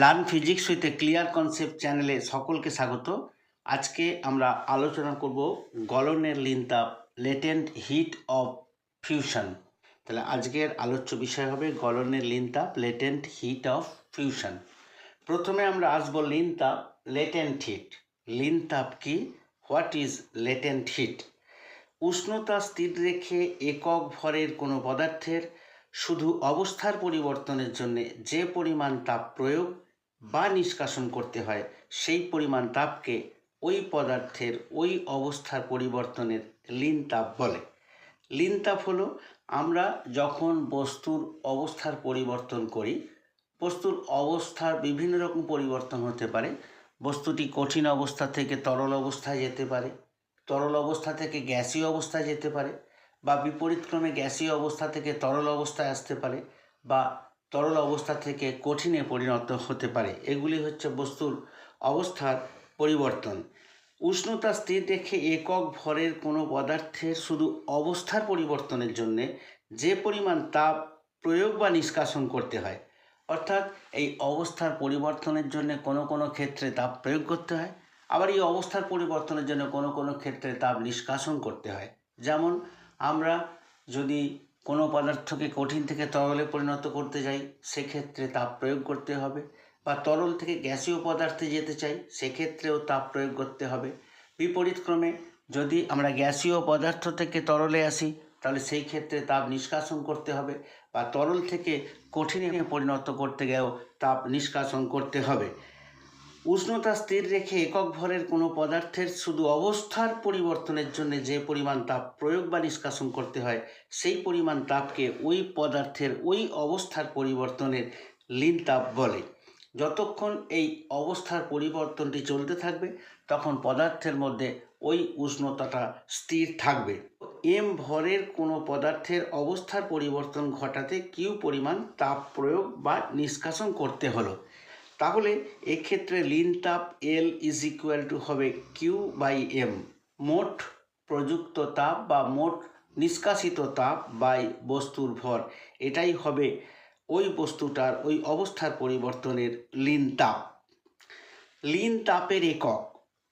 Learn physics with a clear concept চ্যানেলে সকলকে স্বাগত। আজকে আমরা আলোচনা করব গলনের লিনতাপ লেটেন্ট হিট অফ ফিউশন। তাহলে আজকের আলোচ্য বিষয় হবে গলনের লিনতাপ লেটেন্ট হিট অফ ফিউশন। প্রথমে আমরা আসব লিনতাপ লেটেন্ট হিট। লিনতাপ কি? What is latent heat? উষ্ণতা স্থির রেখে একক ভরের কোনো পদার্থের শুধু অবস্থার পরিবর্তনের জন্য যে পরিমাণ তাপ প্রয়োগ বা নিষ্কাশন করতে হয়, সেই পরিমাণ তাপকে ওই পদার্থের ওই অবস্থার পরিবর্তনের লিন তাপ বলে। লিন তাপ হলো আমরা যখন বস্তুর অবস্থার পরিবর্তন করি, বস্তুর অবস্থার বিভিন্ন রকম পরিবর্তন হতে পারে। বস্তুটি কঠিন অবস্থা থেকে তরল অবস্থায় যেতে পারে, তরল অবস্থা থেকে গ্যাসীয় অবস্থায় যেতে পারে বা বিপরীতক্রমে গ্যাসীয় অবস্থা থেকে তরল অবস্থায় আসতে পারে বা তরল অবস্থা থেকে কঠিনে পরিণত হতে পারে। এগুলি হচ্ছে বস্তুর অবস্থার পরিবর্তন। উষ্ণতা স্থির রেখে একক ভরের কোনো পদার্থের শুধু অবস্থার পরিবর্তনের জন্য যে পরিমাণ তাপ প্রয়োগ বা নিষ্কাশন করতে হয়, অর্থাৎ এই অবস্থার পরিবর্তনের জন্য কোনো কোনো ক্ষেত্রে তাপ প্রয়োগ করতে হয়, আবার এই অবস্থার পরিবর্তনের জন্য কোনো কোনো ক্ষেত্রে তাপ নিষ্কাশন করতে হয়। যেমন আমরা যদি কোনো পদার্থকে কঠিন থেকে তরলে পরিণত করতে যাই সেক্ষেত্রে তাপ প্রয়োগ করতে হবে। বা তরল থেকে গ্যাসীয় পদার্থে যেতে চাই, সেক্ষেত্রেও তাপ প্রয়োগ করতে হবে। বিপরীতক্রমে, যদি আমরা গ্যাসীয় পদার্থ থেকে তরলে আসি, তাহলে সেই ক্ষেত্রে তাপ নিষ্কাশন করতে হবে। বা তরল থেকে কঠিনে পরিণত করতে গেলেও তাপ নিষ্কাশন করতে হবে। উষ্ণতা স্থির রেখে একক ভরের কোনো পদার্থের শুধু অবস্থার পরিবর্তনের জন্য যে পরিমাণ তাপ প্রয়োগ বা নিষ্কাশন করতে হয়, সেই পরিমাণ তাপকে ওই পদার্থের ওই অবস্থার পরিবর্তনের লিন তাপ বলে। যতক্ষণ এই অবস্থার পরিবর্তনটি চলতে থাকবে, তখন পদার্থের মধ্যে ওই উষ্ণতাটা স্থির থাকবে। এম ভরের কোনো পদার্থের অবস্থার পরিবর্তন ঘটাতে কিউ পরিমাণ তাপ প্রয়োগ বা নিষ্কাশন করতে হলো। তাহলে এক্ষেত্রে লিন তাপ এল ইজ ইকুয়াল টু হবে কিউ বাই এম মোট প্রযুক্ত তাপ বা মোট নিষ্কাশিত তাপ বাই বস্তুর ভর। এটাই হবে ওই বস্তুটার, ওই অবস্থার পরিবর্তনের লিন তাপ। লিন তাপের একক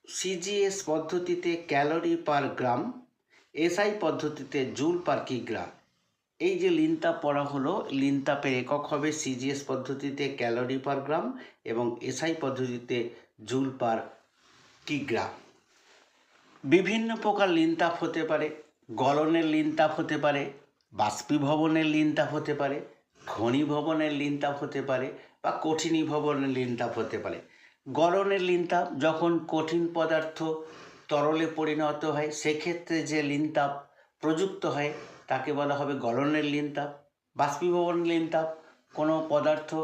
সিজিএস পদ্ধতিতে ক্যালোরি পার গ্রাম এসআই পদ্ধতিতে জুল পার কিগ্রা এই যে লিনতাপ পড়া হলো লিনতাপের একক হবে সিজিএস পদ্ধতিতে ক্যালোরি পার গ্রাম এবং এসআই পদ্ধতিতে জুল পার কিগ্রা বিভিন্ন প্রকার লিনতাপ হতে পারে, গলনের লিনতাপ হতে পারে, বাষ্পীভবনের লিনতাপ হতে পারে, ঘনীভবনের লিনতাপ হতে পারে বা কঠিনীভবনের লিনতাপ হতে পারে। গলনের লিনতাপ যখন কঠিন পদার্থ তরলে পরিণত হয়, সেক্ষেত্রে যে লিনতাপ প্রযুক্ত হয় তাকে বলা হবে গলনের লিনতাপ বাষ্পীভবন লিনতাপ। কোনো পদার্থ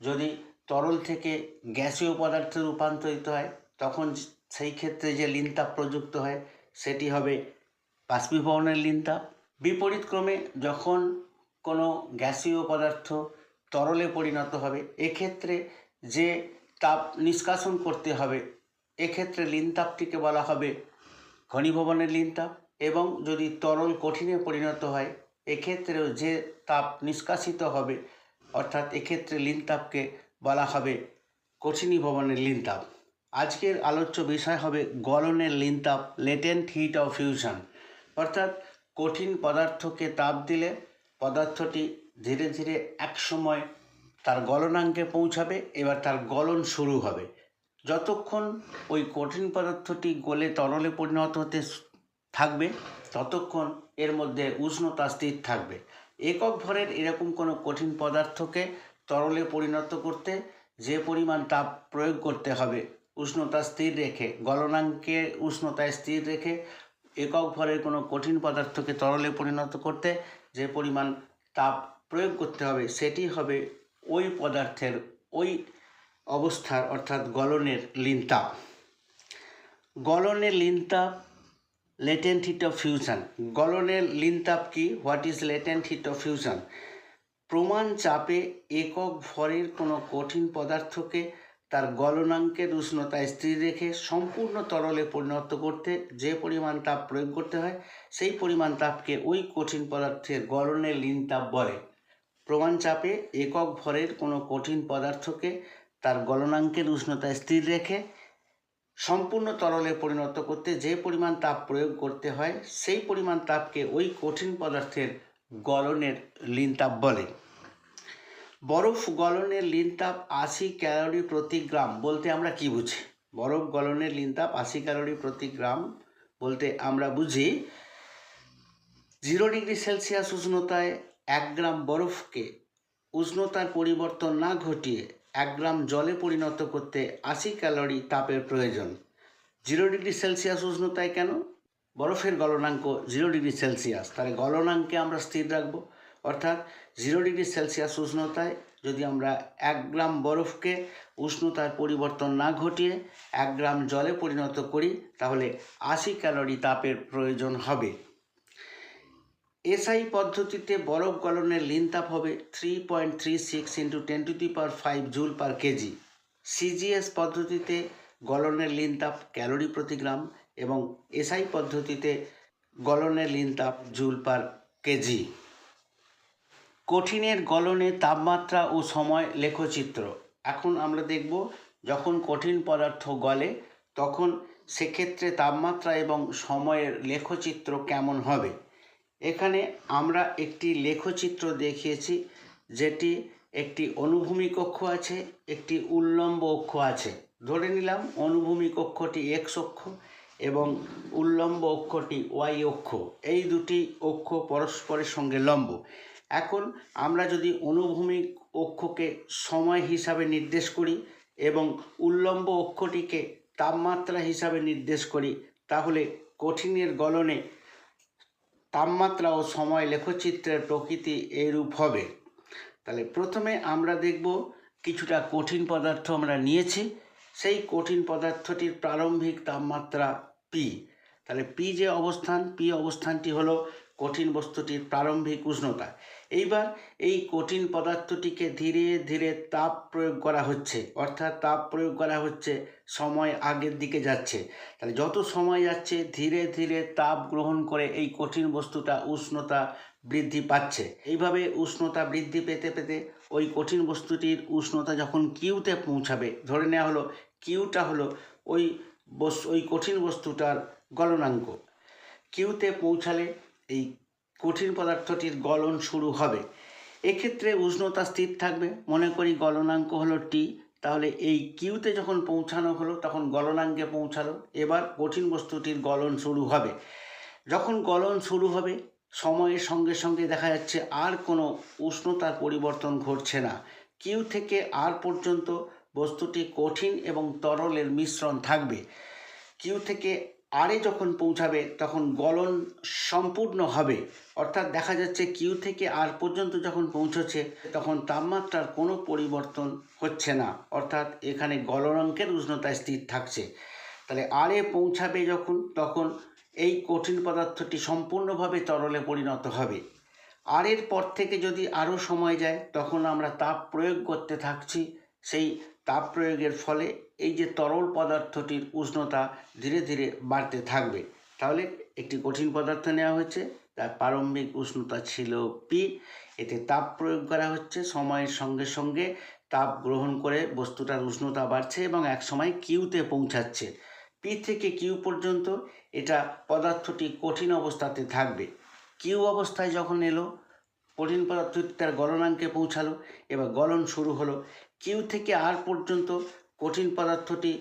যদি তরল থেকে গ্যাসীয় পদার্থে রূপান্তরিত হয়, তখন সেই ক্ষেত্রে যে লিনতাপ প্রযুক্ত হয়, সেটি হবে বাষ্পীভবনের লিনতাপ। বিপরীতক্রমে যখন কোনো গ্যাসীয় পদার্থ তরলে পরিণত হবে, এক্ষেত্রে যে তাপ নিষ্কাশন করতে হবে, এক্ষেত্রে লিনতাপটিকে বলা হবে ঘনীভবনের লিনতাপ। এবং যদি তরল কঠিনে পরিণত হয়, এক্ষেত্রেও যে তাপ নিষ্কাশিত হবে, অর্থাৎ এক্ষেত্রে লিনতাপকে বলা হবে কঠিনী ভবনের লিনতাপ আজকের আলোচ্য বিষয় হবে গলনের লিনতাপ লেটেন্ট হিট অফ ফিউশন অর্থাৎ কঠিন পদার্থকে তাপ দিলে পদার্থটি ধীরে ধীরে একসময় তার গলনাঙ্কে পৌঁছাবে, এবার তার গলন শুরু হবে। যতক্ষণ ওই কঠিন পদার্থটি গলে তরলে পরিণত হতে থাকবে, ততক্ষণ এর মধ্যে উষ্ণতা স্থির থাকবে। একক ভরের এরকম কোনো কঠিন পদার্থকে তরলে পরিণত করতে যে পরিমাণ তাপ প্রয়োগ করতে হবে, উষ্ণতা স্থির রেখে, গলনাঙ্কে উষ্ণতায় স্থির রেখে একক ভরের কোনো কঠিন পদার্থকে তরলে পরিণত করতে যে পরিমাণ তাপ প্রয়োগ করতে হবে, সেটি হবে ওই পদার্থের ওই অবস্থার, অর্থাৎ গলনের লিনতাপ গলনের লিনতাপ লেটেন্ট হিট অফ ফিউশন গলনের লিনতাপ কি? What is latent heat of fusion প্রমাণ চাপে একক ভরের কোনো কঠিন পদার্থকে তার গলনাঙ্কের উষ্ণতায় স্থির রেখে সম্পূর্ণ তরলে পরিণত করতে যে পরিমাণ তাপ প্রয়োগ করতে হয়, সেই পরিমাণ তাপকে ওই কঠিন পদার্থের গলনের লিন তাপ বলে। প্রমাণ চাপে একক ভরের কোনো কঠিন পদার্থকে তার গলনাঙ্কের উষ্ণতা স্থির রেখে সম্পূর্ণ তরলে পরিণত করতে যে পরিমাণ তাপ প্রয়োগ করতে হয়, সেই পরিমাণ তাপকে ওই কঠিন পদার্থের গলনের লিন তাপ বলে। বরফ গলনের লিন তাপ আশি ক্যালোরি প্রতি গ্রাম বলতে আমরা কি বুঝি? বরফ গলনের লিন তাপ আশি ক্যালোরি প্রতি গ্রাম বলতে আমরা বুঝি জিরো ডিগ্রি সেলসিয়াস উষ্ণতায় এক গ্রাম বরফকে উষ্ণতার পরিবর্তন না ঘটিয়ে এক গ্রাম জলে পরিণত করতে আশি ক্যালোরি তাপের প্রয়োজন। জিরো ডিগ্রি সেলসিয়াস উষ্ণতায় কেন? বরফের গলনাঙ্ক জিরো ডিগ্রি সেলসিয়াস। তাহলে গলনাঙ্কে আমরা স্থির রাখব। অর্থাৎ জিরো ডিগ্রি সেলসিয়াস উষ্ণতায় যদি আমরা এক গ্রাম বরফকে উষ্ণতার পরিবর্তন না ঘটিয়ে এক গ্রাম জলে পরিণত করি, তাহলে আশি ক্যালোরি তাপের প্রয়োজন হবে। এসআই পদ্ধতিতে বরফ গলনের লিন তাপ হবে three point three six into ten to the power five joule per kg CGS পদ্ধতিতে গলনের লিন তাপ ক্যালোরি প্রতি গ্রাম এবং এসআই পদ্ধতিতে গলনের লিন তাপ জুল পার কেজি কঠিনের গলনে তাপমাত্রা ও সময় লেখচিত্র। এখন আমরা দেখব যখন কঠিন পদার্থ গলে, তখন সেক্ষেত্রে তাপমাত্রা এবং সময়ের লেখচিত্র কেমন হবে। এখানে আমরা একটি লেখচিত্র দেখিয়েছি, যেটি একটি অনুভূমিক অক্ষ আছে, একটি উল্লম্ব অক্ষ আছে। ধরে নিলাম অনুভূমিক অক্ষটি এক্স অক্ষ এবং উল্লম্ব অক্ষটি ওয়াই অক্ষ। এই দুটি অক্ষ পরস্পরের সঙ্গে লম্ব। এখন আমরা যদি অনুভূমিক অক্ষকে সময় হিসাবে নির্দেশ করি এবং উল্লম্ব অক্ষটিকে তাপমাত্রা হিসাবে নির্দেশ করি, তাহলে কঠিনের গলনে তাপমাত্রা ও সময় লেখচিত্রের প্রকৃতি এরূপ হবে। তাহলে প্রথমে আমরা দেখব কিছুটা কঠিন পদার্থ আমরা নিয়েছি। সেই কঠিন পদার্থটির প্রারম্ভিক তাপমাত্রা পি তাহলে পি যে অবস্থান পি অবস্থানটি হলো কঠিন বস্তুটির প্রারম্ভিক উষ্ণতা। এইবার এই কঠিন পদার্থটিকে ধীরে ধীরে তাপ প্রয়োগ করা হচ্ছে। অর্থাৎ তাপ প্রয়োগ করা হচ্ছে, সময় আগের দিকে যাচ্ছে। তাহলে যত সময় যাচ্ছে, ধীরে ধীরে তাপ গ্রহণ করে এই কঠিন বস্তুটা উষ্ণতা বৃদ্ধি পাচ্ছে। এইভাবে উষ্ণতা বৃদ্ধি পেতে পেতে ওই কঠিন বস্তুটির উষ্ণতা যখন কিউতে পৌঁছাবে, ধরে নেওয়া হলো কিউটা হলো ওই বস, ওই কঠিন বস্তুটার গলনাঙ্ক। কিউতে পৌঁছালে এই কঠিন পদার্থটির গলন শুরু হবে। এক্ষেত্রে উষ্ণতা স্থির থাকবে। মনে করি গলনাঙ্ক হলো টি তাহলে এই কিউতে যখন পৌঁছানো হলো, তখন গলনাঙ্কে পৌঁছালো। এবার কঠিন বস্তুটির গলন শুরু হবে। যখন গলন শুরু হবে, সময়ের সঙ্গে সঙ্গে দেখা যাচ্ছে আর কোনো উষ্ণতার পরিবর্তন ঘটছে না। কিউ থেকে আর পর্যন্ত বস্তুটি কঠিন এবং তরলের মিশ্রণ থাকবে। কিউ থেকে আরে যখন পৌঁছাবে, তখন গলন সম্পূর্ণ হবে। অর্থাৎ দেখা যাচ্ছে কিউ থেকে আর পর্যন্ত যখন পৌঁছচ্ছে, তখন তাপমাত্রার কোনো পরিবর্তন হচ্ছে না। অর্থাৎ এখানে গলনাঙ্কের উষ্ণতা স্থির থাকছে। তাহলে আরে পৌঁছাবে যখন, তখন এই কঠিন পদার্থটি সম্পূর্ণভাবে তরলে পরিণত হবে। আর এর পর থেকে যদি আরও সময় যায়, তখন আমরা তাপ প্রয়োগ করতে থাকছি। সেই তাপ প্রয়োগের ফলে এই যে তরল পদার্থটির উষ্ণতা ধীরে ধীরে বাড়তে থাকবে। তাহলে একটি কঠিন পদার্থ নেওয়া হচ্ছে, তার প্রারম্ভিক উষ্ণতা ছিল পি এতে তাপ প্রয়োগ করা হচ্ছে, সময়ের সঙ্গে সঙ্গে তাপ গ্রহণ করে বস্তুটার উষ্ণতা বাড়ছে এবং এক সময় কিউতে পৌঁছাচ্ছে। পি থেকে কিউ পর্যন্ত এটা পদার্থটি কঠিন অবস্থাতে থাকবে। কিউ অবস্থায় যখন এলো, কঠিন পদার্থটি তার গলনাঙ্কে পৌঁছালো, এবার গলন শুরু হলো। কিউ থেকে আর পর্যন্ত কঠিন পদার্থটি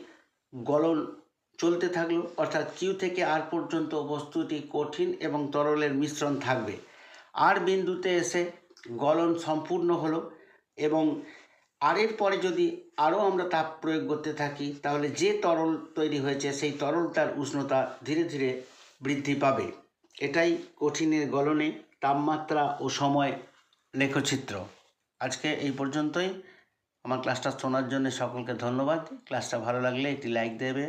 গলন চলতে থাকল, অর্থাৎ কিউ থেকে আর পর্যন্ত বস্তুটি কঠিন এবং তরলের মিশ্রণ থাকবে। আর বিন্দুতে এসে গলন সম্পূর্ণ হলো এবং আরের পরে যদি আরও আমরা তাপ প্রয়োগ করতে থাকি, তাহলে যে তরল তৈরি হয়েছে সেই তরলটার উষ্ণতা ধীরে ধীরে বৃদ্ধি পাবে। এটাই কঠিনের গলনে তাপমাত্রা ও সময় লেখচিত্র। আজকে এই পর্যন্তই। আমার ক্লাসটা শোনার জন্য সকলকে ধন্যবাদ। ক্লাসটা ভালো লাগলে একটি লাইক দেবে,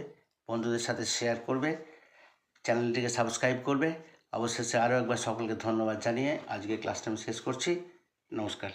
বন্ধুদের সাথে শেয়ার করবে, চ্যানেলটিকে সাবস্ক্রাইব করবে। অবশেষে আরও একবার সকলকে ধন্যবাদ জানিয়ে আজকে ক্লাসটা আমি শেষ করছি। নমস্কার।